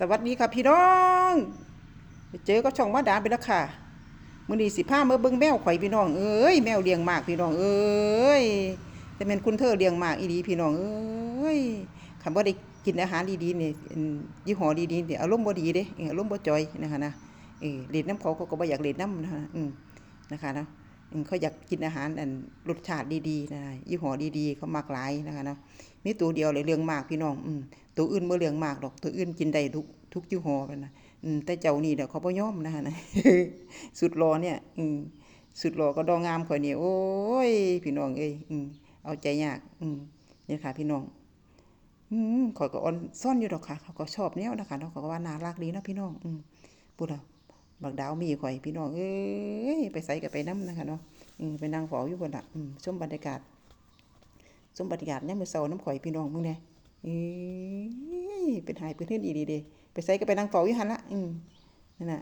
สวัสดีค่ะพี่น้องเจอก็ช่องมาดามไปแล้วค่ะมือนี้สิพาเมาเบิ่งแมวข่อยพี่น้องเอ้ยแมวเลี้ยงมากพี่น้องเอ้ยแต่แม่นคุณเธอเลี้ยงมากอีดีพี่น้องเอ้ยคำว่าได้กินอาหารดีๆเนี่อันยี่ห้อดีๆเนี่ยอารมณ์บ่ดีเด้ออารมณ์บ่จอยนะคะนะเออเล่นน้ำเขาเขาก็บ่อยากเล่นน้ำนะคะอืมนะคะเนาะเขาอยากกินอาหารอันรสชาติดีๆนะยี่ห้อดีๆเขามักหลายนะคะเนาะมีตัวเดียวเลยเลี้ยงมากพี่น้องอืม ตัวอื่นบ่อเลี้ยงมากดอก ตัวอื่นกินได้ทุกทุกยี่ห้อมันนะแต่เจ้านี่เดี๋ยวเขาบ่ยอมนะฮะนะสุดรอเนี่ย อืสุดรอก็ดองงามข่อยนี่โอ้ย พี่น้องเอ้ยอืเอาใจยาก อืเนี่ยค่ะ พี่น้อง อืข่อยก็อ่อนซ่อนอยู่ดอกค่ะเขาก็ชอบแนวนะคะเนาะเขาก็ว่าน่ารักดีนะพี่น้อง อืมพูดเอาบักดาวมีข่อยพี่น้องเอ้ยไปใส่กับไปน้ำนะคะเนาะอืมไปนั่งเฝ้าอยู่บนน่ะชมบรรยากาศชมบรรยากาศยามมื้อเช้าน้ำข่อยพี่น้องมึงแน่ เอ้ยเป็นหายเป็นเทือนอีดีเด้ไปใส่ก็ไปนั่งเฝ้าอยู่หันละอืมนั่นน่ะ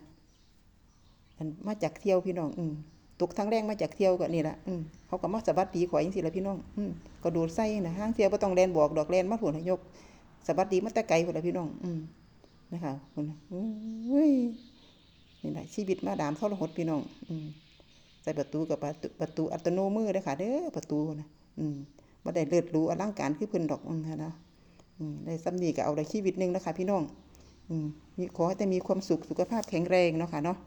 อันมาจากเที่ยวพี่น้อง อืมตกทางแรงมาจากเที่ยวก็นี่ละอืมเขาก็มาสะบัดดีข่อยจังซี่ละพี่น้อง อืมก็โดดใส่นะห้างเที่ยวบ่ต้องแลนบอกดอกแลนมาพุ่นน่ะยกสะบัดดีมาแต่ไกลพุ่นละพี่น้อง อืมนะคะพุ่นน่ะโอ้ยนี่แหละชีวิตมาดามเทรหดพี่น้อง อืมใส่ประตูกับประตูประตูอัตโนมือเด้อค่ะเด้อประตูนะอืมบ่ได้เลิศหรูอลังการคือเพิ่นดอกอืมนะ ได้ซ้ำนี่ก็เอาได้ชีวิตหนึ่งนะคะพี่น้องอืมมีขอให้แต่มีความสุขสุขภาพแข็งแรงเนาะค่ะเนาะ